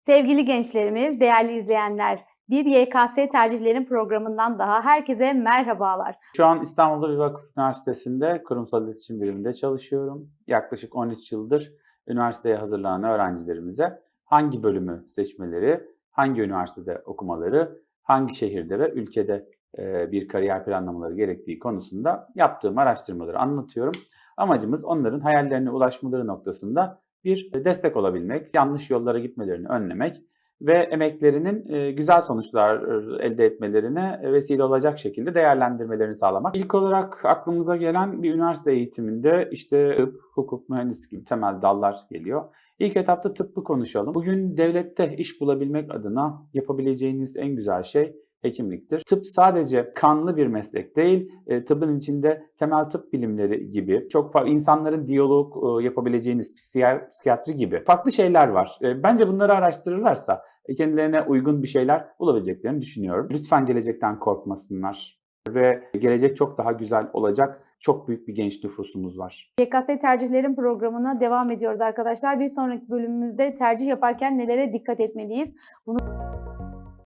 Sevgili gençlerimiz, değerli izleyenler, bir YKS tercihlerin programından daha herkese merhabalar. Şu an İstanbul'da bir vakıf üniversitesinde kurumsal iletişim biriminde çalışıyorum. Yaklaşık 13 yıldır üniversiteye hazırlanan öğrencilerimize hangi bölümü seçmeleri, hangi üniversitede okumaları, hangi şehirde ve ülkede e, bir kariyer planlamaları gerektiği konusunda yaptığım araştırmaları anlatıyorum. Amacımız onların hayallerine ulaşmaları noktasında bir destek olabilmek, yanlış yollara gitmelerini önlemek ve emeklerinin e, güzel sonuçlar e, elde etmelerine vesile olacak şekilde değerlendirmelerini sağlamak. İlk olarak aklımıza gelen bir üniversite eğitiminde işte tıp, hukuk, mühendislik gibi temel dallar geliyor. İlk etapta tıbbı konuşalım. Bugün devlette iş bulabilmek adına yapabileceğiniz en güzel şey hekimliktir. Tıp sadece kanlı bir meslek değil, e, tıbbın içinde temel tıp bilimleri gibi, çok farklı insanların diyalog e, yapabileceğiniz psikiyer, psikiyatri gibi farklı şeyler var. E, bence bunları araştırırlarsa e, kendilerine uygun bir şeyler bulabileceklerini düşünüyorum. Lütfen gelecekten korkmasınlar ve gelecek çok daha güzel olacak. Çok büyük bir genç nüfusumuz var. YKS tercihlerin programına devam ediyoruz arkadaşlar. Bir sonraki bölümümüzde tercih yaparken nelere dikkat etmeliyiz? Bunu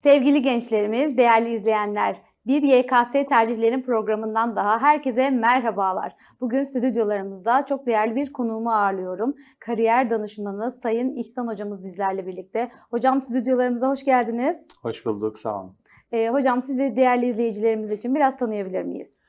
Sevgili gençlerimiz, değerli izleyenler, bir YKS tercihlerin programından daha herkese merhabalar. Bugün stüdyolarımızda çok değerli bir konuğumu ağırlıyorum. Kariyer danışmanı Sayın İhsan hocamız bizlerle birlikte. Hocam stüdyolarımıza hoş geldiniz. Hoş bulduk, sağ olun. Ee, hocam sizi değerli izleyicilerimiz için biraz tanıyabilir miyiz?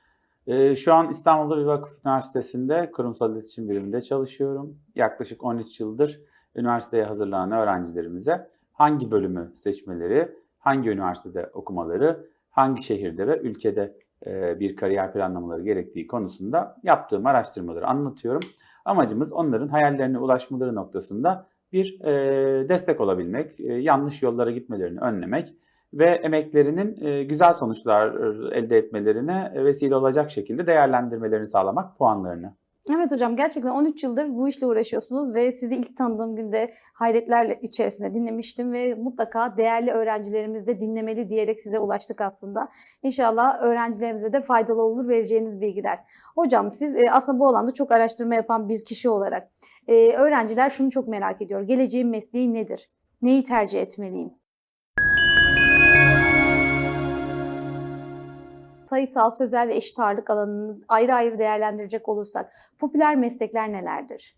Ee, şu an İstanbul'da bir vakıf üniversitesinde kurumsal iletişim biriminde çalışıyorum. Yaklaşık 13 yıldır üniversiteye hazırlanan öğrencilerimize hangi bölümü seçmeleri, hangi üniversitede okumaları, hangi şehirde ve ülkede e, bir kariyer planlamaları gerektiği konusunda yaptığım araştırmaları anlatıyorum. Amacımız onların hayallerine ulaşmaları noktasında bir e, destek olabilmek, e, yanlış yollara gitmelerini önlemek ve emeklerinin güzel sonuçlar elde etmelerine vesile olacak şekilde değerlendirmelerini sağlamak, puanlarını. Evet hocam gerçekten 13 yıldır bu işle uğraşıyorsunuz ve sizi ilk tanıdığım günde hayretler içerisinde dinlemiştim ve mutlaka değerli öğrencilerimiz de dinlemeli diyerek size ulaştık aslında. İnşallah öğrencilerimize de faydalı olur vereceğiniz bilgiler. Hocam siz e, aslında bu alanda çok araştırma yapan bir kişi olarak e, öğrenciler şunu çok merak ediyor. Geleceğin mesleği nedir? Neyi tercih etmeliyim? Sayısal, sözel ve eşit ağırlık alanını ayrı ayrı değerlendirecek olursak popüler meslekler nelerdir?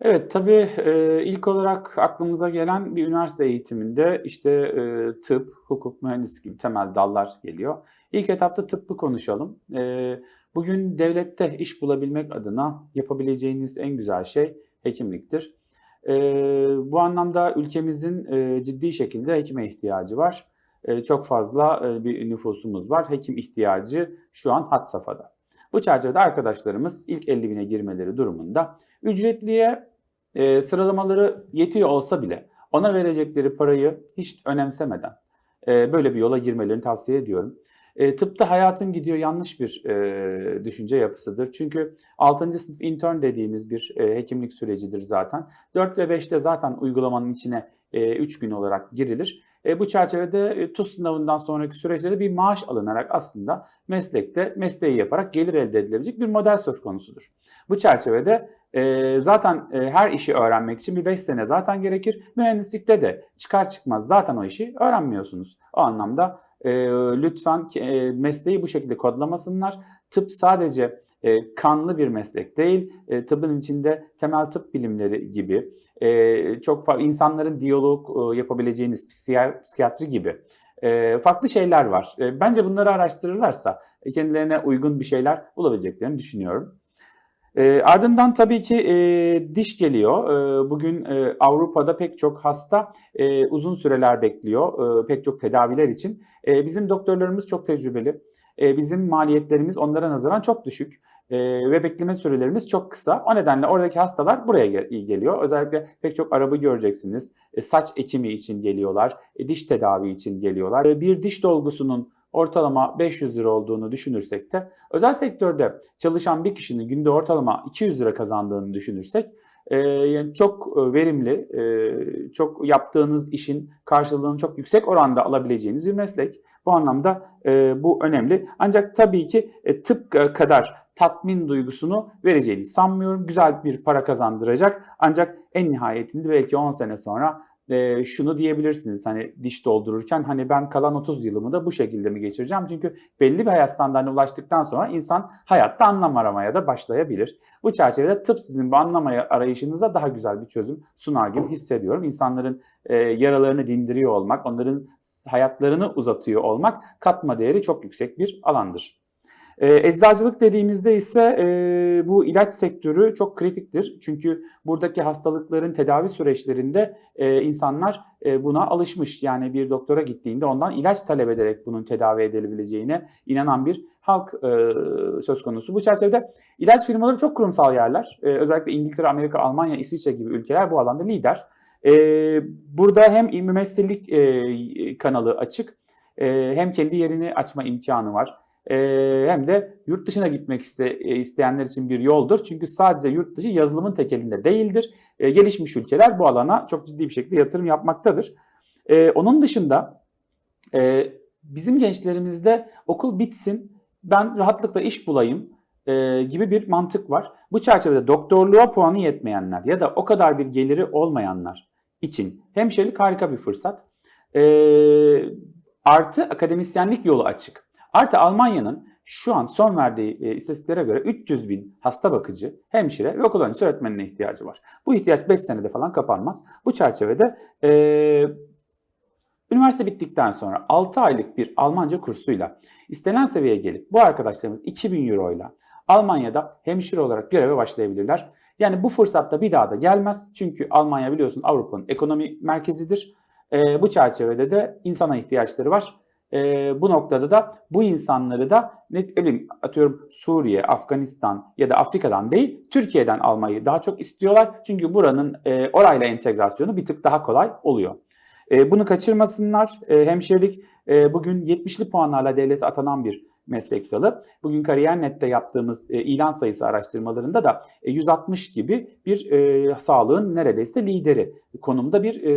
Evet tabii e, ilk olarak aklımıza gelen bir üniversite eğitiminde işte e, tıp, hukuk, mühendislik gibi temel dallar geliyor. İlk etapta tıbbı konuşalım. E, bugün devlette iş bulabilmek adına yapabileceğiniz en güzel şey hekimliktir. Bu anlamda ülkemizin ciddi şekilde hekime ihtiyacı var. E, çok fazla e, bir nüfusumuz var. Hekim ihtiyacı şu an had safhada. Bu çerçevede arkadaşlarımız ilk 50 bine girmeleri durumunda ücretliye e, sıralamaları yetiyor olsa bile ona verecekleri parayı hiç önemsemeden böyle bir yola girmelerini tavsiye ediyorum. tıpta hayatın gidiyor yanlış bir düşünce yapısıdır. Çünkü 6. sınıf intern dediğimiz bir hekimlik sürecidir zaten. 4 ve 5'te zaten uygulamanın içine 3 gün olarak girilir. E, bu çerçevede e, TUS sınavından sonraki süreçte bir maaş alınarak aslında meslekte mesleği yaparak gelir elde edilebilecek bir model söz konusudur. Bu çerçevede e, zaten e, her işi öğrenmek için bir 5 sene zaten gerekir. Mühendislikte de çıkar çıkmaz zaten o işi öğrenmiyorsunuz. O anlamda e, lütfen e, mesleği bu şekilde kodlamasınlar. Tıp sadece e, kanlı bir meslek değil, e, tıbbın içinde temel tıp bilimleri gibi e, çok farklı insanların diyalog e, yapabileceğiniz psikiyatri gibi e, farklı şeyler var. E, bence bunları araştırırlarsa e, kendilerine uygun bir şeyler bulabileceklerini düşünüyorum. E, ardından tabii ki e, diş geliyor. E, bugün e, Avrupa'da pek çok hasta e, uzun süreler bekliyor e, pek çok tedaviler için. E, bizim doktorlarımız çok tecrübeli. E, bizim maliyetlerimiz onlara nazaran çok düşük e, ve bekleme sürelerimiz çok kısa. O nedenle oradaki hastalar buraya gel- geliyor. Özellikle pek çok araba göreceksiniz. E, saç ekimi için geliyorlar, e, diş tedavi için geliyorlar. E, bir diş dolgusunun ortalama 500 lira olduğunu düşünürsek de özel sektörde çalışan bir kişinin günde ortalama 200 lira kazandığını düşünürsek e, yani çok e, verimli, e, çok yaptığınız işin karşılığını çok yüksek oranda alabileceğiniz bir meslek. Bu anlamda e, bu önemli. Ancak tabii ki e, tıp kadar tatmin duygusunu vereceğini sanmıyorum. Güzel bir para kazandıracak ancak en nihayetinde belki 10 sene sonra e, şunu diyebilirsiniz hani diş doldururken hani ben kalan 30 yılımı da bu şekilde mi geçireceğim? Çünkü belli bir hayat standartına ulaştıktan sonra insan hayatta anlam aramaya da başlayabilir. Bu çerçevede tıp sizin bu anlam arayışınıza daha güzel bir çözüm sunar gibi hissediyorum. İnsanların e, yaralarını dindiriyor olmak, onların hayatlarını uzatıyor olmak katma değeri çok yüksek bir alandır. E, eczacılık dediğimizde ise e, bu ilaç sektörü çok kritiktir. Çünkü buradaki hastalıkların tedavi süreçlerinde e, insanlar e, buna alışmış. Yani bir doktora gittiğinde ondan ilaç talep ederek bunun tedavi edilebileceğine inanan bir halk söz konusu. Bu çerçevede ilaç firmaları çok kurumsal yerler. Özellikle İngiltere, Amerika, Almanya, İsviçre gibi ülkeler bu alanda lider. Burada hem mümessillik kanalı açık hem kendi yerini açma imkanı var. E, hem de yurt dışına gitmek iste, e, isteyenler için bir yoldur. Çünkü sadece yurt dışı yazılımın tekelinde değildir. E, gelişmiş ülkeler bu alana çok ciddi bir şekilde yatırım yapmaktadır. E, onun dışında e, bizim gençlerimizde okul bitsin, ben rahatlıkla iş bulayım e, gibi bir mantık var. Bu çerçevede doktorluğa puanı yetmeyenler ya da o kadar bir geliri olmayanlar için hemşirelik harika bir fırsat. E, artı akademisyenlik yolu açık. Artı Almanya'nın şu an son verdiği e, istatistiklere göre 300 bin hasta bakıcı, hemşire ve okul öncesi öğretmenine ihtiyacı var. Bu ihtiyaç 5 senede falan kapanmaz. Bu çerçevede e, üniversite bittikten sonra 6 aylık bir Almanca kursuyla istenen seviyeye gelip bu arkadaşlarımız 2000 euro ile Almanya'da hemşire olarak göreve başlayabilirler. Yani bu fırsatta bir daha da gelmez. Çünkü Almanya biliyorsun Avrupa'nın ekonomi merkezidir. E, bu çerçevede de insana ihtiyaçları var. E, bu noktada da bu insanları da ne bileyim atıyorum Suriye, Afganistan ya da Afrika'dan değil Türkiye'den almayı daha çok istiyorlar. Çünkü buranın e, orayla entegrasyonu bir tık daha kolay oluyor. E, bunu kaçırmasınlar. E, hemşirelik e, bugün 70'li puanlarla devlete atanan bir meslek dalı. Bugün Kariyer.net'te yaptığımız e, ilan sayısı araştırmalarında da e, 160 gibi bir e, sağlığın neredeyse lideri konumda bir e,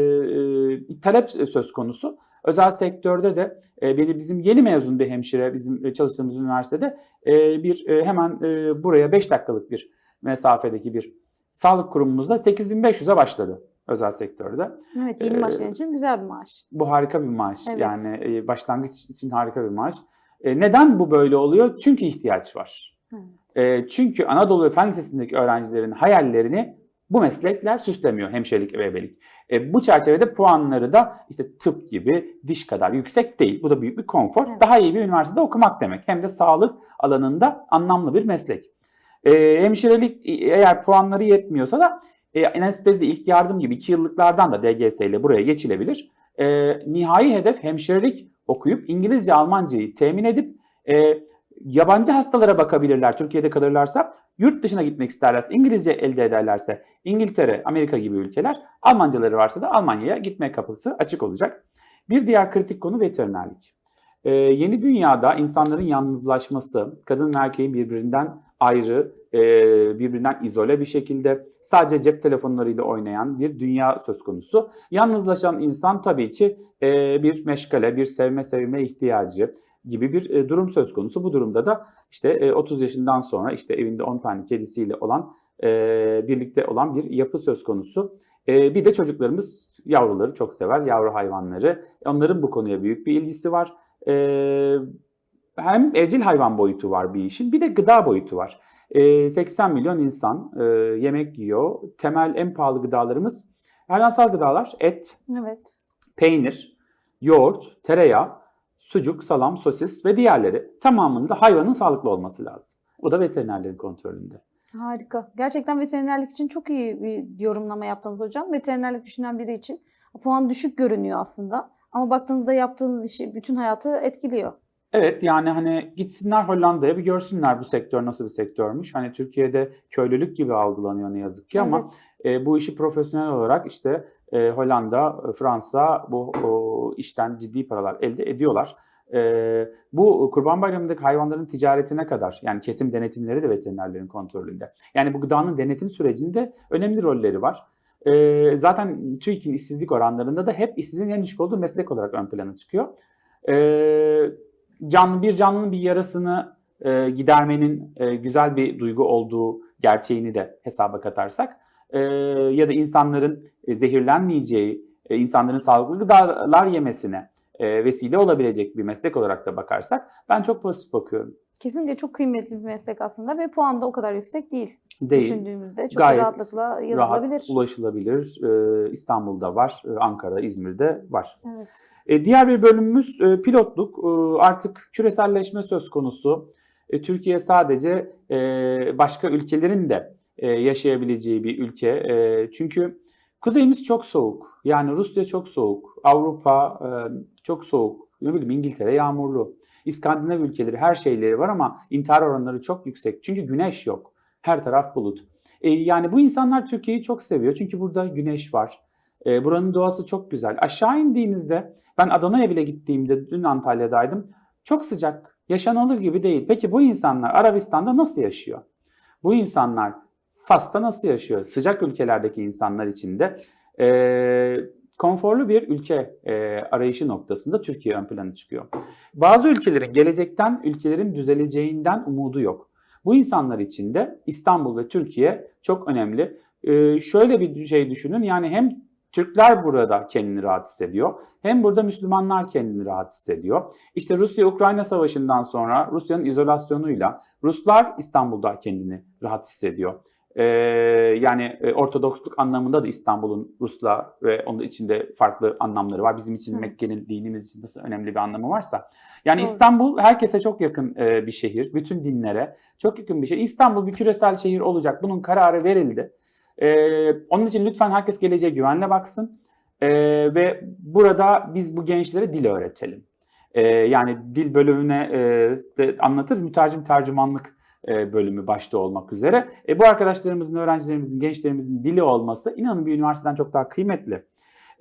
e, talep söz konusu. Özel sektörde de e, beni bizim yeni mezun bir hemşire bizim çalıştığımız üniversitede e, bir e, hemen e, buraya 5 dakikalık bir mesafedeki bir sağlık kurumumuzda 8500'e başladı özel sektörde. Evet yeni başlayan için güzel bir maaş. Bu harika bir maaş. Evet. Yani e, başlangıç için harika bir maaş. E, neden bu böyle oluyor? Çünkü ihtiyaç var. Evet. E, çünkü Anadolu Fen Lisesi'ndeki öğrencilerin hayallerini bu meslekler süslemiyor hemşirelik ve ebelik. E, bu çerçevede puanları da işte tıp gibi diş kadar yüksek değil. Bu da büyük bir konfor. Evet. Daha iyi bir üniversitede okumak demek. Hem de sağlık alanında anlamlı bir meslek. E, hemşirelik e, eğer puanları yetmiyorsa da e, anestezi, ilk yardım gibi 2 yıllıklardan da DGS ile buraya geçilebilir. E, nihai hedef hemşirelik okuyup İngilizce, Almancayı temin edip e, yabancı hastalara bakabilirler Türkiye'de kalırlarsa. Yurt dışına gitmek isterlerse, İngilizce elde ederlerse İngiltere, Amerika gibi ülkeler, Almancaları varsa da Almanya'ya gitme kapısı açık olacak. Bir diğer kritik konu veterinerlik. Ee, yeni dünyada insanların yalnızlaşması, kadın ve erkeğin birbirinden ayrı, e, birbirinden izole bir şekilde sadece cep telefonlarıyla oynayan bir dünya söz konusu. Yalnızlaşan insan tabii ki e, bir meşgale, bir sevme sevme ihtiyacı gibi bir e, durum söz konusu. Bu durumda da işte e, 30 yaşından sonra işte evinde 10 tane kedisiyle olan e, birlikte olan bir yapı söz konusu. E, bir de çocuklarımız yavruları çok sever, yavru hayvanları. Onların bu konuya büyük bir ilgisi var. E, hem evcil hayvan boyutu var bir işin bir de gıda boyutu var. E, 80 milyon insan e, yemek yiyor. Temel en pahalı gıdalarımız hayvansal gıdalar et, Evet. peynir, yoğurt, tereyağı, sucuk, salam, sosis ve diğerleri tamamında hayvanın sağlıklı olması lazım. Bu da veterinerlerin kontrolünde. Harika. Gerçekten veterinerlik için çok iyi bir yorumlama yaptınız hocam. Veterinerlik düşünen biri için puan düşük görünüyor aslında. Ama baktığınızda yaptığınız işi bütün hayatı etkiliyor. Evet yani hani gitsinler Hollanda'ya bir görsünler bu sektör nasıl bir sektörmüş. Hani Türkiye'de köylülük gibi algılanıyor ne yazık ki ama Evet. e, bu işi profesyonel olarak işte e, Hollanda, e, Fransa bu o, işten ciddi paralar elde ediyorlar. E, bu Kurban Bayramı'ndaki hayvanların ticaretine kadar yani kesim denetimleri de veterinerlerin kontrolünde. Yani bu gıdanın denetim sürecinde önemli rolleri var. E, zaten TÜİK'in işsizlik oranlarında da hep işsizliğin en düşük olduğu meslek olarak ön plana çıkıyor. E, canlı bir canlının bir yarasını e, gidermenin e, güzel bir duygu olduğu gerçeğini de hesaba katarsak e, ya da insanların e, zehirlenmeyeceği e, insanların sağlıklı gıdalar yemesine e, vesile olabilecek bir meslek olarak da bakarsak ben çok pozitif bakıyorum. Kesinlikle çok kıymetli bir meslek aslında ve puan da o kadar yüksek değil. Değil. Düşündüğümüzde çok Gayet rahatlıkla Rahat yazılabilir. ulaşılabilir. E, İstanbul'da var, e, Ankara'da, İzmir'de var. Evet. E, diğer bir bölümümüz e, pilotluk. E, artık küreselleşme söz konusu. E, Türkiye sadece e, başka ülkelerin de e, yaşayabileceği bir ülke. E, çünkü kuzeyimiz çok soğuk. Yani Rusya çok soğuk. Avrupa e, çok soğuk. Ne bileyim İngiltere yağmurlu. İskandinav ülkeleri her şeyleri var ama intihar oranları çok yüksek. Çünkü güneş yok. Her taraf bulut. Yani bu insanlar Türkiye'yi çok seviyor. Çünkü burada güneş var. Buranın doğası çok güzel. Aşağı indiğimizde ben Adana'ya bile gittiğimde dün Antalya'daydım. Çok sıcak. Yaşanılır gibi değil. Peki bu insanlar Arabistan'da nasıl yaşıyor? Bu insanlar Fas'ta nasıl yaşıyor? Sıcak ülkelerdeki insanlar için de e, konforlu bir ülke e, arayışı noktasında Türkiye ön plana çıkıyor. Bazı ülkelerin gelecekten ülkelerin düzeleceğinden umudu yok. Bu insanlar için de İstanbul ve Türkiye çok önemli. E, şöyle bir şey düşünün yani hem Türkler burada kendini rahat hissediyor. Hem burada Müslümanlar kendini rahat hissediyor. İşte Rusya-Ukrayna savaşından sonra Rusya'nın izolasyonuyla Ruslar İstanbul'da kendini rahat hissediyor. Ee, yani e, Ortodoksluk anlamında da İstanbul'un Rus'la ve onun içinde farklı anlamları var. Bizim için Evet. Mekke'nin dinimiz için nasıl önemli bir anlamı varsa. Yani Doğru. İstanbul herkese çok yakın e, bir şehir. Bütün dinlere çok yakın bir şehir. İstanbul bir küresel şehir olacak. Bunun kararı verildi. Ee, onun için lütfen herkes geleceğe güvenle baksın. Ee, ve burada biz bu gençlere dil öğretelim. Ee, yani dil bölümüne e, anlatırız. Mütercim tercümanlık bölümü başta olmak üzere. E, bu arkadaşlarımızın, öğrencilerimizin, gençlerimizin dili olması inanın bir üniversiteden çok daha kıymetli.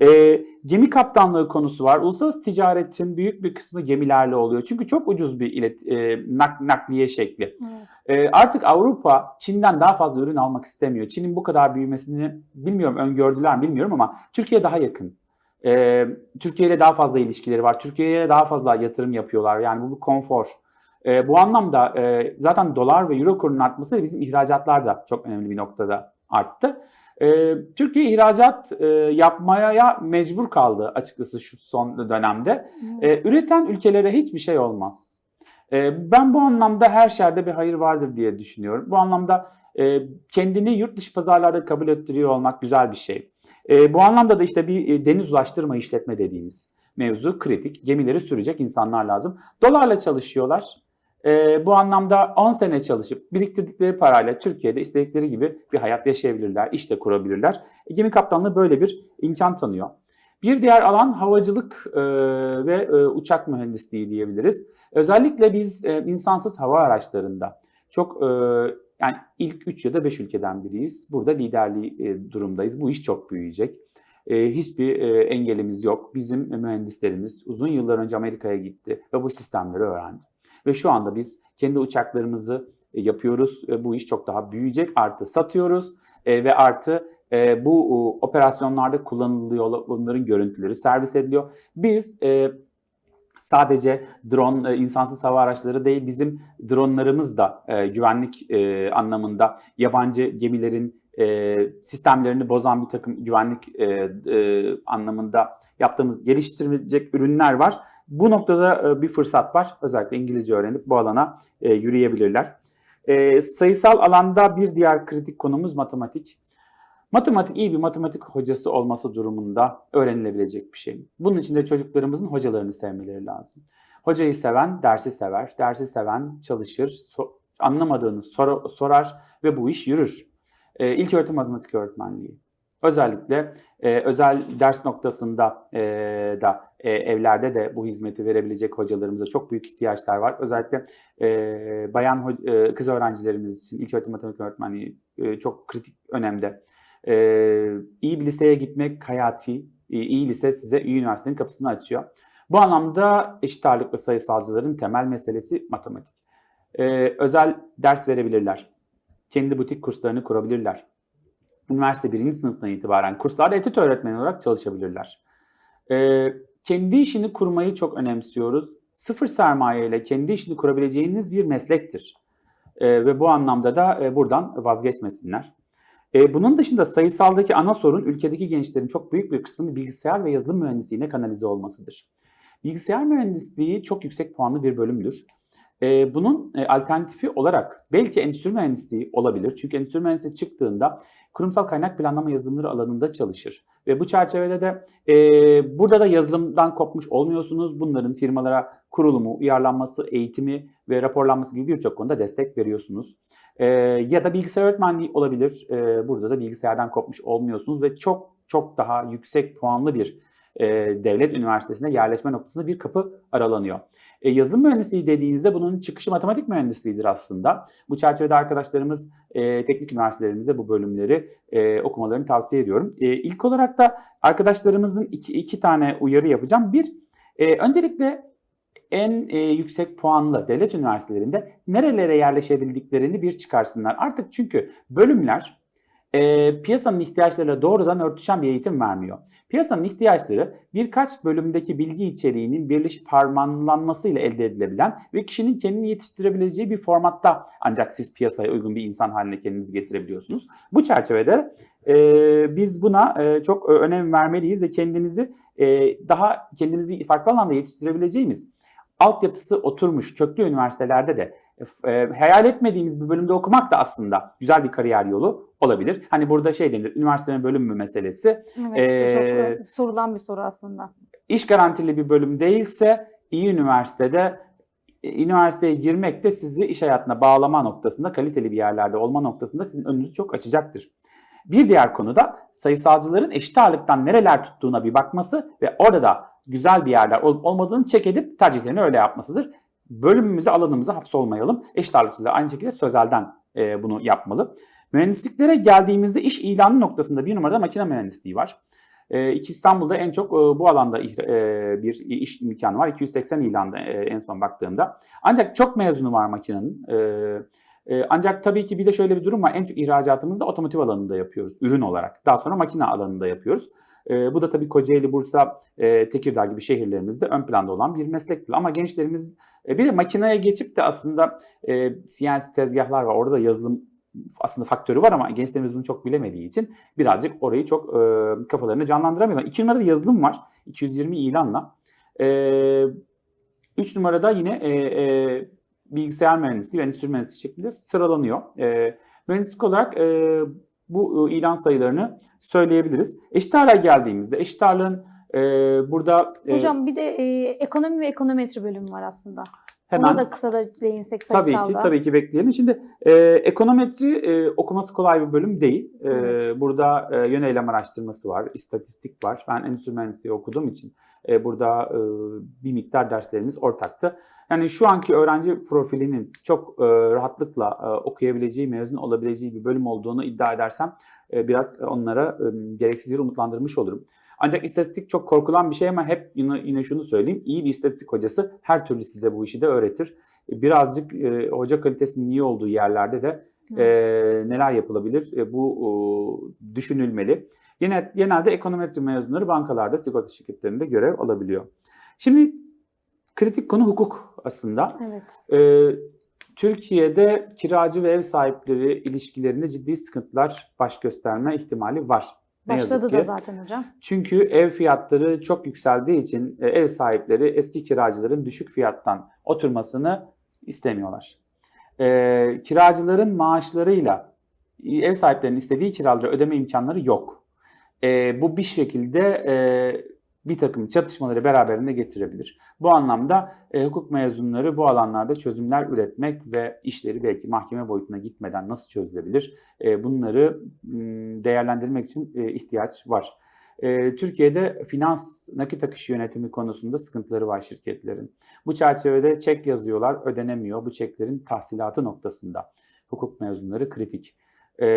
E, gemi kaptanlığı konusu var. Uluslararası ticaretin büyük bir kısmı gemilerle oluyor. Çünkü çok ucuz bir ilet, e, nak, nakliye şekli. Evet. E, artık Avrupa Çin'den daha fazla ürün almak istemiyor. Çin'in bu kadar büyümesini bilmiyorum öngördüler mi bilmiyorum ama Türkiye daha yakın. E, Türkiye ile daha fazla ilişkileri var. Türkiye'ye daha fazla yatırım yapıyorlar. Yani bu bir konfor. E, bu anlamda e, zaten dolar ve euro kurunun artması da bizim ihracatlar da çok önemli bir noktada arttı. E, Türkiye ihracat e, yapmaya mecbur kaldı açıkçası şu son dönemde. Evet. E, üreten ülkelere hiçbir şey olmaz. E, ben bu anlamda her şerde bir hayır vardır diye düşünüyorum. Bu anlamda e, kendini yurt dışı pazarlarda kabul ettiriyor olmak güzel bir şey. E, bu anlamda da işte bir e, deniz ulaştırma işletme dediğimiz mevzu kritik. Gemileri sürecek insanlar lazım. Dolarla çalışıyorlar. E, bu anlamda 10 sene çalışıp biriktirdikleri parayla Türkiye'de istedikleri gibi bir hayat yaşayabilirler, iş de kurabilirler. E, gemi kaptanlığı böyle bir imkan tanıyor. Bir diğer alan havacılık e, ve e, uçak mühendisliği diyebiliriz. Özellikle biz e, insansız hava araçlarında çok e, yani ilk 3 ya da 5 ülkeden biriyiz. Burada liderliği e, durumdayız. Bu iş çok büyüyecek. E, hiçbir e, engelimiz yok. Bizim mühendislerimiz uzun yıllar önce Amerika'ya gitti ve bu sistemleri öğrendi. Ve şu anda biz kendi uçaklarımızı e, yapıyoruz. E, bu iş çok daha büyüyecek. Artı satıyoruz e, ve artı bu operasyonlarda kullanılıyor. Bunların görüntüleri servis ediliyor. Biz sadece drone, insansız hava araçları değil bizim dronlarımız da güvenlik anlamında yabancı gemilerin sistemlerini bozan bir takım güvenlik anlamında yaptığımız geliştirilecek ürünler var. Bu noktada e, bir fırsat var. Özellikle İngilizce öğrenip bu alana e, yürüyebilirler. E, sayısal alanda bir diğer kritik konumuz matematik. Matematik iyi bir matematik hocası olması durumunda öğrenilebilecek bir şey. Bunun için de çocuklarımızın hocalarını sevmeleri lazım. Hocayı seven dersi sever, dersi seven çalışır, so- anlamadığını sor- sorar ve bu iş yürür. E, ilk öğretim matematik öğretmenliği. Özellikle e, özel ders noktasında e, da e, evlerde de bu hizmeti verebilecek hocalarımıza çok büyük ihtiyaçlar var. Özellikle e, bayan e, kız öğrencilerimiz için ilk öğretim matematik öğretmenliği e, çok kritik önemde. E, iyi bir liseye gitmek hayati, iyi, iyi lise size iyi üniversitenin kapısını açıyor. Bu anlamda eşit ağırlıklı sayısalcıların temel meselesi matematik. E, özel ders verebilirler. Kendi butik kurslarını kurabilirler. Üniversite birinci sınıftan itibaren kurslarda etüt öğretmeni olarak çalışabilirler. E, kendi işini kurmayı çok önemsiyoruz. Sıfır sermaye ile kendi işini kurabileceğiniz bir meslektir. E, ve bu anlamda da e, buradan vazgeçmesinler. E, bunun dışında sayısaldaki ana sorun ülkedeki gençlerin çok büyük bir kısmının bilgisayar ve yazılım mühendisliğine kanalize olmasıdır. Bilgisayar mühendisliği çok yüksek puanlı bir bölümdür. E, bunun e, alternatifi olarak belki endüstri mühendisliği olabilir. Çünkü endüstri mühendisliği çıktığında kurumsal kaynak planlama yazılımları alanında çalışır. Ve bu çerçevede de e, burada da yazılımdan kopmuş olmuyorsunuz. Bunların firmalara kurulumu, uyarlanması, eğitimi ve raporlanması gibi birçok konuda destek veriyorsunuz. E, ya da bilgisayar öğretmenliği olabilir. E, burada da bilgisayardan kopmuş olmuyorsunuz ve çok çok daha yüksek puanlı bir e, devlet üniversitesine yerleşme noktasında bir kapı aralanıyor. E, yazılım mühendisliği dediğinizde bunun çıkışı matematik mühendisliğidir aslında. Bu çerçevede arkadaşlarımız e, teknik üniversitelerimizde bu bölümleri e, okumalarını tavsiye ediyorum. E, ilk olarak da arkadaşlarımızın iki, iki tane uyarı yapacağım. Bir, e, öncelikle en e, yüksek puanlı devlet üniversitelerinde nerelere yerleşebildiklerini bir çıkarsınlar. Artık çünkü bölümler e, piyasanın ihtiyaçlarıyla doğrudan örtüşen bir eğitim vermiyor. Piyasanın ihtiyaçları birkaç bölümdeki bilgi içeriğinin birleşip harmanlanmasıyla elde edilebilen ve kişinin kendini yetiştirebileceği bir formatta ancak siz piyasaya uygun bir insan haline kendinizi getirebiliyorsunuz. Bu çerçevede e, biz buna e, çok önem vermeliyiz ve kendimizi e, daha kendimizi farklı alanda yetiştirebileceğimiz altyapısı oturmuş köklü üniversitelerde de e, hayal etmediğimiz bir bölümde okumak da aslında güzel bir kariyer yolu olabilir. Hani burada şey denir, üniversitenin bölüm mü meselesi. Evet, çok Ee, e, sorulan bir soru aslında. İş garantili bir bölüm değilse iyi üniversitede e, üniversiteye girmek de sizi iş hayatına bağlama noktasında, kaliteli bir yerlerde olma noktasında sizin önünüzü çok açacaktır. Bir diğer konu da sayısalcıların eşit ağırlıktan nereler tuttuğuna bir bakması ve orada da güzel bir yerler olup olmadığını çek edip tercihlerini öyle yapmasıdır. Bölümümüze, alanımıza hapsolmayalım. Eşit ağırlıkçılar aynı şekilde sözelden e, bunu yapmalı. Mühendisliklere geldiğimizde iş ilanı noktasında bir numarada makine mühendisliği var. E, İstanbul'da en çok e, bu alanda e, bir iş imkanı var. 280 ilanda e, en son baktığımda. Ancak çok mezunu var makinenin. E, e, ancak tabii ki bir de şöyle bir durum var. En çok ihracatımızı da otomotiv alanında yapıyoruz ürün olarak. Daha sonra makine alanında yapıyoruz. E, bu da tabii Kocaeli, Bursa, e, Tekirdağ gibi şehirlerimizde ön planda olan bir meslek. Ama gençlerimiz e, bir de makineye geçip de aslında e, CNC tezgahlar var. Orada da yazılım aslında faktörü var ama gençlerimiz bunu çok bilemediği için birazcık orayı çok e, kafalarını canlandıramıyorlar. İki numarada yazılım var. 220 ilanla. E, üç numarada yine e, e, bilgisayar mühendisliği ve endüstri mühendisliği şeklinde sıralanıyor. E, mühendislik olarak e, bu e, ilan sayılarını söyleyebiliriz. Eşit ağırlığa geldiğimizde eşit ağırlığın e, burada e, Hocam bir de e, ekonomi ve ekonometri bölümü var aslında. Hemen Ona da kısa da değinsek Tabii sayısalda. ki, tabii ki bekleyelim. Şimdi e, ekonometri e, okuması kolay bir bölüm değil. E, Evet. Burada e, yöneylem araştırması var, istatistik var. Ben endüstri mühendisliği okuduğum için e, burada e, bir miktar derslerimiz ortaktı. Yani şu anki öğrenci profilinin çok e, rahatlıkla e, okuyabileceği, mezun olabileceği bir bölüm olduğunu iddia edersem e, biraz onlara e, gereksiz yere umutlandırmış olurum. Ancak istatistik çok korkulan bir şey ama hep yine, yine şunu söyleyeyim. İyi bir istatistik hocası her türlü size bu işi de öğretir. Birazcık e, hoca kalitesinin iyi olduğu yerlerde de e, neler yapılabilir e, bu e, düşünülmeli. Yine, genelde ekonometri mezunları bankalarda, sigorta şirketlerinde görev alabiliyor. Şimdi kritik konu hukuk aslında. Evet. E, Türkiye'de kiracı ve ev sahipleri ilişkilerinde ciddi sıkıntılar baş gösterme ihtimali var. Ne Başladı da zaten hocam. Çünkü ev fiyatları çok yükseldiği için e, ev sahipleri eski kiracıların düşük fiyattan oturmasını istemiyorlar. E, kiracıların maaşlarıyla e, ev sahiplerinin istediği kiraları ödeme imkanları yok. E, bu bir şekilde e, bir takım çatışmaları beraberinde getirebilir. Bu anlamda e, hukuk mezunları bu alanlarda çözümler üretmek ve işleri belki mahkeme boyutuna gitmeden nasıl çözülebilir e, bunları m, değerlendirmek için e, ihtiyaç var. E, Türkiye'de finans nakit akışı yönetimi konusunda sıkıntıları var şirketlerin. Bu çerçevede çek yazıyorlar, ödenemiyor. Bu çeklerin tahsilatı noktasında hukuk mezunları kritik. E,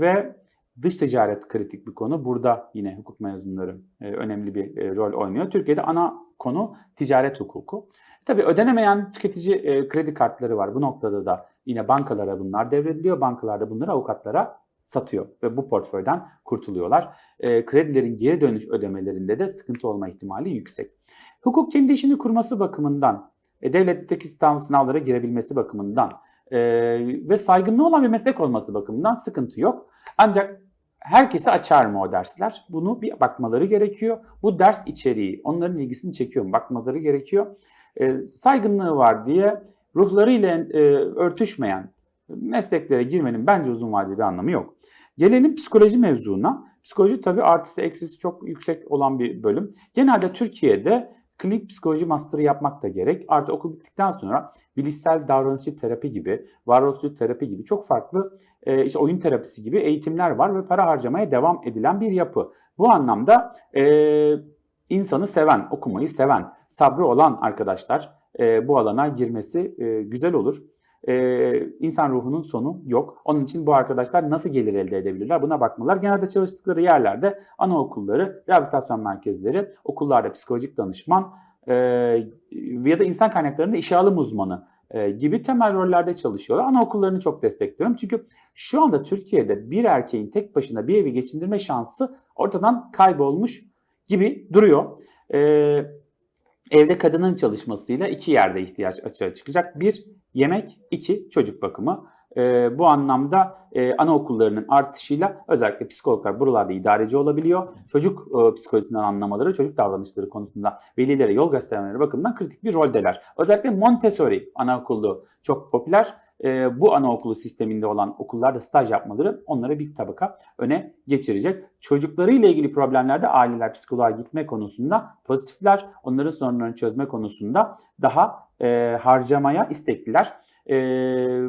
ve dış ticaret kritik bir konu. Burada yine hukuk mezunları e, önemli bir e, rol oynuyor. Türkiye'de ana konu ticaret hukuku. Tabii ödenemeyen tüketici e, kredi kartları var. Bu noktada da yine bankalara bunlar devrediliyor. Bankalar da bunları avukatlara satıyor ve bu portföyden kurtuluyorlar. E, kredilerin geri dönüş ödemelerinde de sıkıntı olma ihtimali yüksek. Hukuk kendi işini kurması bakımından, e, devletteki sınav- sınavlara girebilmesi bakımından Ee, ve saygınlığı olan bir meslek olması bakımından sıkıntı yok. Ancak herkese açar mı o dersler? Bunu bir bakmaları gerekiyor. Bu ders içeriği onların ilgisini çekiyor mu? Bakmaları gerekiyor. Ee, saygınlığı var diye ruhlarıyla e, örtüşmeyen mesleklere girmenin bence uzun vadeli bir anlamı yok. Gelelim psikoloji mevzuna. Psikoloji tabii artısı eksisi çok yüksek olan bir bölüm. Genelde Türkiye'de klinik psikoloji master'ı yapmak da gerek. Artı okul bittikten sonra bilişsel davranışçı terapi gibi, varoluşçu terapi gibi çok farklı e, işte oyun terapisi gibi eğitimler var ve para harcamaya devam edilen bir yapı. Bu anlamda e, insanı seven, okumayı seven, sabrı olan arkadaşlar e, bu alana girmesi e, güzel olur. E, insan ruhunun sonu yok. Onun için bu arkadaşlar nasıl gelir elde edebilirler buna bakmalar. Genelde çalıştıkları yerlerde anaokulları, rehabilitasyon merkezleri, okullarda psikolojik danışman e, ya da insan kaynaklarında işe alım uzmanı e, gibi temel rollerde çalışıyorlar. Anaokullarını çok destekliyorum. Çünkü şu anda Türkiye'de bir erkeğin tek başına bir evi geçindirme şansı ortadan kaybolmuş gibi duruyor. E, evde kadının çalışmasıyla iki yerde ihtiyaç açığa çıkacak. Bir, yemek, iki, çocuk bakımı. E, bu anlamda e, anaokullarının artışıyla özellikle psikologlar buralarda idareci olabiliyor. Çocuk e, psikolojisinden anlamaları, çocuk davranışları konusunda velilere yol göstermeleri bakımından kritik bir roldeler. Özellikle Montessori anaokulu çok popüler. E, bu anaokulu sisteminde olan okullarda staj yapmaları onlara bir tabaka öne geçirecek. Çocuklarıyla ilgili problemlerde aileler psikoloğa gitme konusunda pozitifler. Onların sorunlarını çözme konusunda daha e, harcamaya istekliler. E,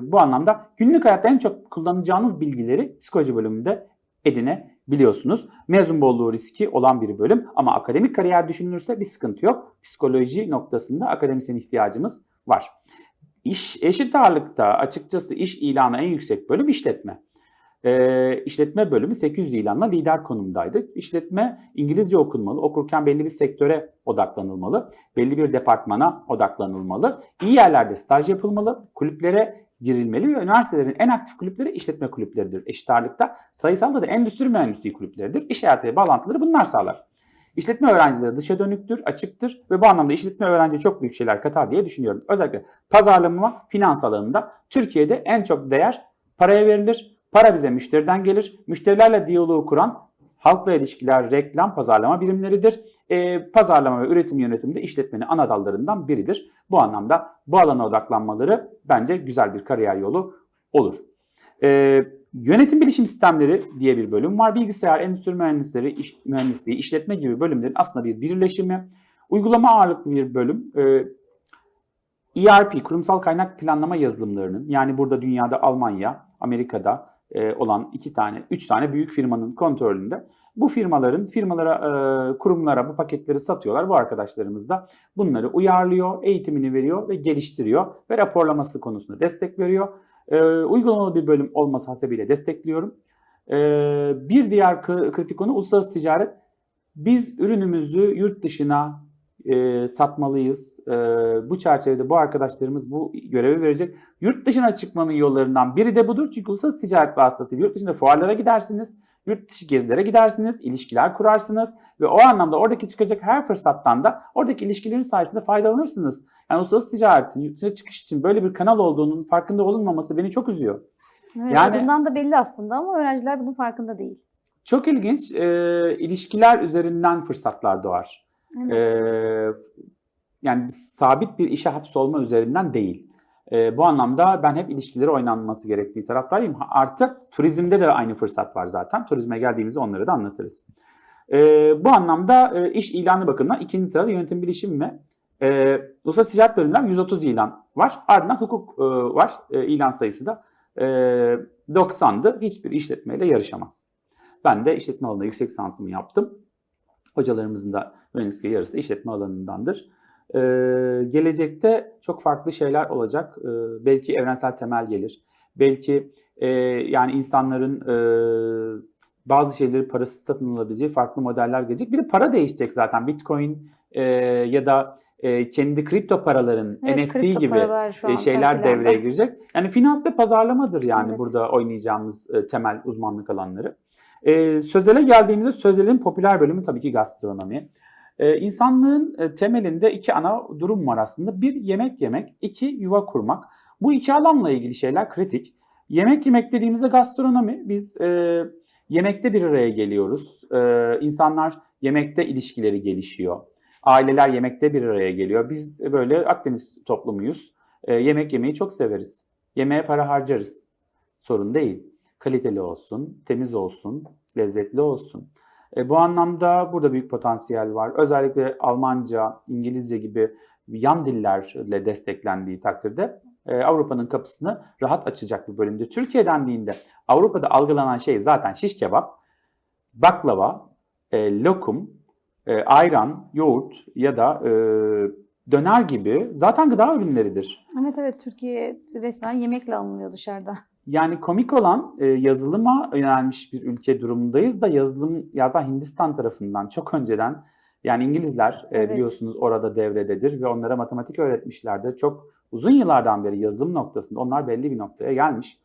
bu anlamda günlük hayatta en çok kullanacağınız bilgileri psikoloji bölümünde edinebiliyorsunuz. Mezun bolluğu riski olan bir bölüm ama akademik kariyer düşünülürse bir sıkıntı yok. Psikoloji noktasında akademisyen ihtiyacımız var. İş, eşit ağırlıkta açıkçası iş ilanı en yüksek bölüm işletme. E, işletme bölümü 800 ilanla lider konumdaydı. İşletme İngilizce okunmalı. Okurken belli bir sektöre odaklanılmalı. Belli bir departmana odaklanılmalı. İyi yerlerde staj yapılmalı. Kulüplere girilmeli ve üniversitelerin en aktif kulüpleri işletme kulüpleridir. Eşit ağırlıkta sayısalda da endüstri mühendisliği kulüpleridir. İş hayatıyla bağlantıları bunlar sağlar. İşletme öğrencileri dışa dönüktür, açıktır ve bu anlamda işletme öğrenci çok büyük şeyler katar diye düşünüyorum. Özellikle pazarlama, finans alanında Türkiye'de en çok değer paraya verilir. Para bize müşteriden gelir. Müşterilerle diyaloğu kuran halkla ilişkiler, reklam, pazarlama birimleridir. E, pazarlama ve üretim yönetimi de işletmenin ana dallarından biridir. Bu anlamda bu alana odaklanmaları bence güzel bir kariyer yolu olur. E, yönetim bilişim sistemleri diye bir bölüm var. Bilgisayar, endüstri mühendisleri, iş, mühendisliği, işletme gibi bölümlerin aslında bir birleşimi. Uygulama ağırlıklı bir bölüm. E, ERP, kurumsal kaynak planlama yazılımlarının yani burada dünyada Almanya, Amerika'da e, olan iki tane, üç tane büyük firmanın kontrolünde. Bu firmaların firmalara, e, kurumlara bu paketleri satıyorlar. Bu arkadaşlarımız da bunları uyarlıyor, eğitimini veriyor ve geliştiriyor ve raporlaması konusunda destek veriyor. E, uygulamalı bir bölüm olması hasebiyle destekliyorum. Bir diğer kritik konu uluslararası ticaret. Biz ürünümüzü yurt dışına e, satmalıyız. E, bu çerçevede bu arkadaşlarımız bu görevi verecek. Yurt dışına çıkmanın yollarından biri de budur. Çünkü uluslararası ticaret vasıtasıyla yurt dışında fuarlara gidersiniz, yurt dışı gezilere gidersiniz, ilişkiler kurarsınız ve o anlamda oradaki çıkacak her fırsattan da oradaki ilişkilerin sayesinde faydalanırsınız. Yani uluslararası ticaretin yurt dışına çıkış için böyle bir kanal olduğunun farkında olunmaması beni çok üzüyor. Evet, Yani- adından da belli aslında ama öğrenciler bunun farkında değil. Çok ilginç. E, ilişkiler üzerinden fırsatlar doğar. Evet. Ee, yani sabit bir işe hapsolma üzerinden değil. Ee, bu anlamda ben hep ilişkileri oynanması gerektiği taraftayım. Ha, Artık turizmde de aynı fırsat var zaten. Turizme geldiğimizde onları da anlatırız. Ee, bu anlamda e, iş ilanı bakımından ikinci sırada yönetim bilişim ve e, uluslararası ticaret bölümünden 130 ilan var. Ardından hukuk e, var. E, ilan sayısı da e, 90'dı. Hiçbir işletmeyle yarışamaz. Ben de işletme alanında yüksek lisansımı yaptım. Hocalarımızın da mühendisliği yarısı işletme alanındandır. Ee, gelecekte çok farklı şeyler olacak. Ee, belki evrensel temel gelir. Belki e, yani insanların e, bazı şeyleri parasız satın alabileceği farklı modeller gelecek. Bir de para değişecek zaten. Bitcoin e, ya da e, kendi kripto paraların Evet, NFT kripto gibi e, şeyler devreye girecek. Yani finans ve pazarlamadır yani Evet. burada oynayacağımız e, temel uzmanlık alanları. E, sözele geldiğimizde sözelin popüler bölümü tabii ki gastronomi. E, insanlığın e, temelinde iki ana durum var aslında. Bir yemek yemek, iki yuva kurmak. Bu iki alanla ilgili şeyler kritik. Yemek yemek dediğimizde gastronomi. Biz e, yemekte bir araya geliyoruz. E, insanlar yemekte ilişkileri gelişiyor. Aileler yemekte bir araya geliyor. Biz böyle Akdeniz toplumuyuz. E, yemek yemeyi çok severiz. Yemeğe para harcarız. Sorun değil. Kaliteli olsun, temiz olsun, lezzetli olsun. E, bu anlamda burada büyük potansiyel var. Özellikle Almanca, İngilizce gibi yan dillerle desteklendiği takdirde e, Avrupa'nın kapısını rahat açacak bir bölümde. Türkiye dendiğinde Avrupa'da algılanan şey zaten şiş kebap, baklava, e, lokum, e, ayran, yoğurt ya da e, döner gibi zaten gıda ürünleridir. Evet evet Türkiye resmen yemekle anılıyor dışarıda. Yani komik olan e, yazılıma yönelmiş bir ülke durumundayız da yazılım yazan Hindistan tarafından çok önceden yani İngilizler e, Evet. biliyorsunuz orada devrededir ve onlara matematik öğretmişlerdir. Çok uzun yıllardan beri yazılım noktasında onlar belli bir noktaya gelmiş.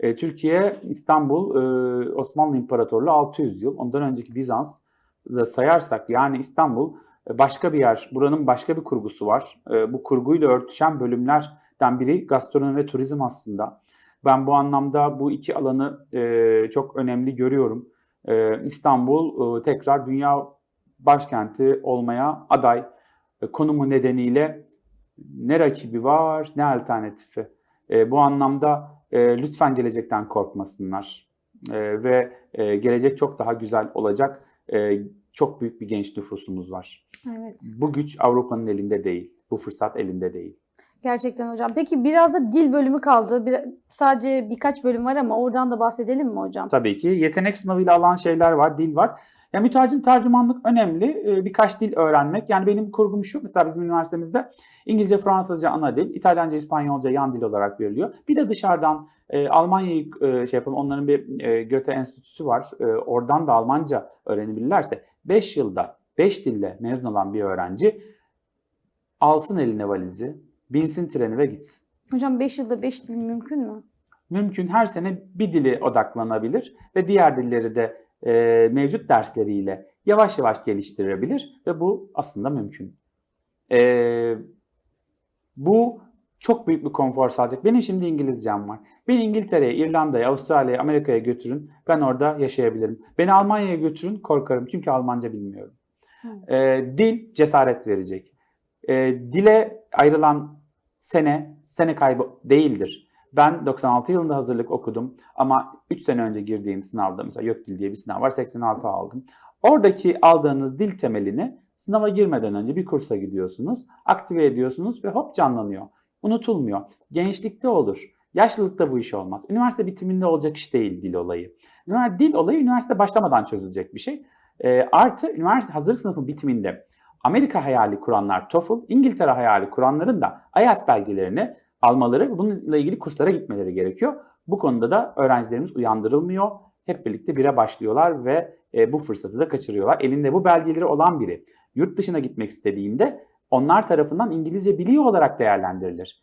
E, Türkiye, İstanbul, e, Osmanlı İmparatorluğu 600 yıl. Ondan önceki Bizans da sayarsak yani İstanbul e, başka bir yer. Buranın başka bir kurgusu var. E, bu kurguyla örtüşen bölümlerden biri gastronomi ve turizm aslında. Ben bu anlamda bu iki alanı e, çok önemli görüyorum. E, İstanbul e, tekrar dünya başkenti olmaya aday. E, konumu nedeniyle ne rakibi var ne alternatifi. E, bu anlamda e, lütfen gelecekten korkmasınlar. E, ve e, gelecek çok daha güzel olacak. E, çok büyük bir genç nüfusumuz var. Evet. Bu güç Avrupa'nın elinde değil. Bu fırsat elinde değil. Gerçekten hocam. Peki biraz da dil bölümü kaldı. Bir, sadece birkaç bölüm var ama oradan da bahsedelim mi hocam? Tabii ki yetenek sınavıyla alan şeyler var, dil var. Ya mütercim tercümanlık önemli. Ee, Birkaç dil öğrenmek. Yani benim kurgum şu. Mesela bizim üniversitemizde İngilizce, Fransızca ana dil, İtalyanca, İspanyolca yan dil olarak veriliyor. Bir de dışarıdan e, Almanya'yı e, şey yapalım. Onların bir e, Goethe Enstitüsü var. E, oradan da Almanca öğrenebilirlerse 5 yılda 5 dille mezun olan bir öğrenci alsın eline valizi, binsin treni ve gitsin. Hocam 5 yılda 5 dil mümkün mü? mümkün her sene bir dili odaklanabilir ve diğer dilleri de e, mevcut dersleriyle yavaş yavaş geliştirebilir ve bu aslında mümkün. E, bu çok büyük bir konfor sağlayacak. Benim şimdi İngilizcem var. Beni İngiltere'ye, İrlanda'ya, Avustralya'ya, Amerika'ya götürün. Ben orada yaşayabilirim. Beni Almanya'ya götürün korkarım çünkü Almanca bilmiyorum. E, dil cesaret verecek. E, dile ayrılan sene, sene kaybı değildir. Ben 96 yılında hazırlık okudum ama 3 sene önce girdiğim sınavda mesela YÖKDİL diye bir sınav var 86 aldım. Oradaki aldığınız dil temelini sınava girmeden önce bir kursa gidiyorsunuz, aktive ediyorsunuz ve hop canlanıyor. Unutulmuyor. Gençlikte olur. Yaşlılıkta bu iş olmaz. Üniversite bitiminde olacak iş değil dil olayı. Üniversite, dil olayı üniversite başlamadan çözülecek bir şey. Ee, artı üniversite hazırlık sınıfı bitiminde Amerika hayali kuranlar TOEFL, İngiltere hayali kuranların da IELTS belgelerini almaları, bununla ilgili kurslara gitmeleri gerekiyor. Bu konuda da öğrencilerimiz uyandırılmıyor. Hep birlikte bire başlıyorlar ve e, bu fırsatı da kaçırıyorlar. Elinde bu belgeleri olan biri yurt dışına gitmek istediğinde onlar tarafından İngilizce biliyor olarak değerlendirilir.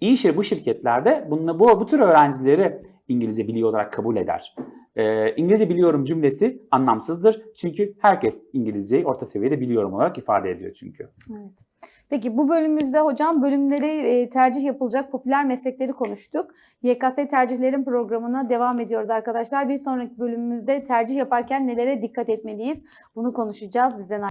İyi şey bu şirketlerde bununla, bu, bu tür öğrencileri İngilizce biliyor olarak kabul eder. Ee, İngilizce biliyorum cümlesi anlamsızdır. Çünkü herkes İngilizceyi orta seviyede biliyorum olarak ifade ediyor çünkü. Evet. Peki bu bölümümüzde hocam bölümleri e, tercih yapılacak popüler meslekleri konuştuk. YKS tercihlerin programına devam ediyoruz arkadaşlar. Bir sonraki bölümümüzde tercih yaparken nelere dikkat etmeliyiz? Bunu konuşacağız. Bizden